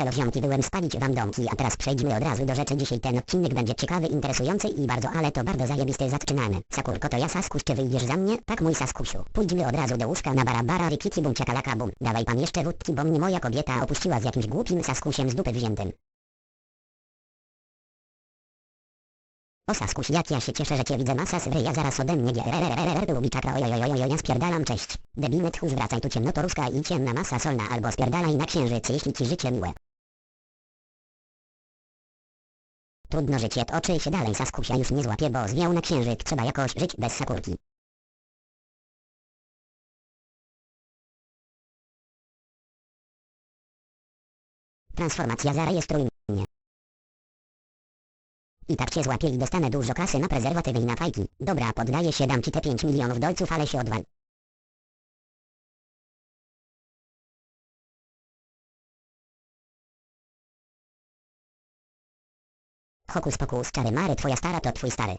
Elo ziomki byłem spalić wam domki, a teraz przejdźmy od razu do rzeczy. Dzisiaj ten odcinek będzie ciekawy, interesujący i bardzo, ale to bardzo zajebisty. Zaczynamy. Sakurko to ja Saskuś, czy wyjdziesz za mnie? Tak mój Saskusiu. Pójdźmy od razu do łóżka na barabara, rykiki bum ciakalaka bum. Dawaj pan jeszcze wódki, bo mnie moja kobieta opuściła z jakimś głupim Saskusiem z dupy wziętym. O Saskuś, jak ja się cieszę, że cię widzę masa swy, ja zaraz ode mnie lubi czakra ojojojojoj, ja spierdalam, cześć. Tchórz, wracaj tu ciemnotoruska i ciemna masa solna albo spierdalaj na księżyc, jeśli ci życie miłe. Trudno życie, oczy się dalej Saskusia już nie złapie, bo zwiał na księżyc, trzeba jakoś żyć bez Sakurki. Transformacja zarejestruj mnie. I tak cię złapię i dostanę dużo kasy na prezerwatywy i na fajki. Dobra, poddaję się, dam ci te 5 milionów dolców, ale się odwal. Hokus pokus, czary mary, twoja stara to twój stary.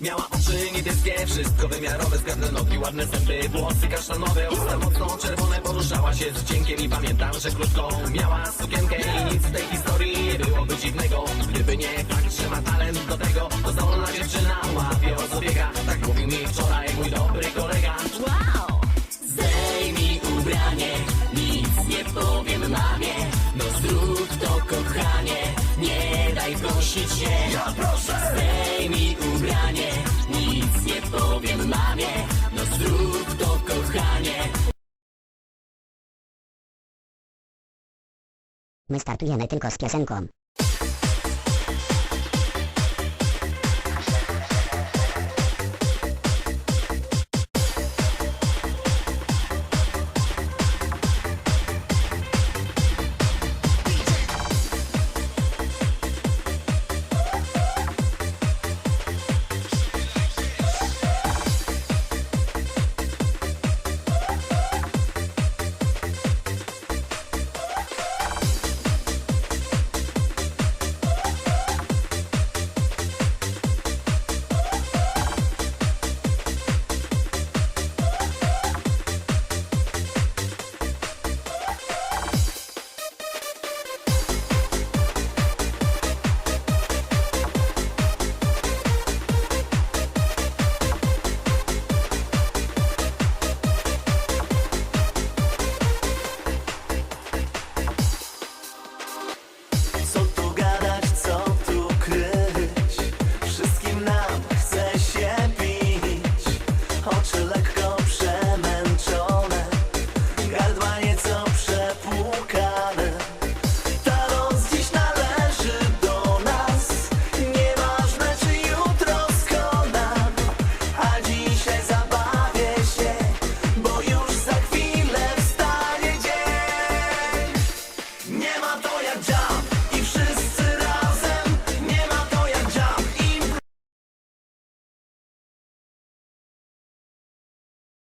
Miała oczy niebieskie, wszystko wymiarowe, zgrabne nogi, ładne zęby, włosy kasztanowe, usta mocno czerwone, poruszała się z wdziękiem i pamiętam, że krótką miała sukienkę i nic w tej historii nie byłoby dziwnego, gdyby nie fakt, że ma talent do tego, to zdolna dziewczyna łapie o co biega, tak mówił mi wczoraj mój dobry kolega. Wow! Zdejmij ubranie, nic nie powiem mamie, no zrób to kochanie, nie daj prosić się. Ja proszę! Zdejmij ubranie, nic nie powiem mamie, no zrób to kochanie. My startujemy tylko z piosenką.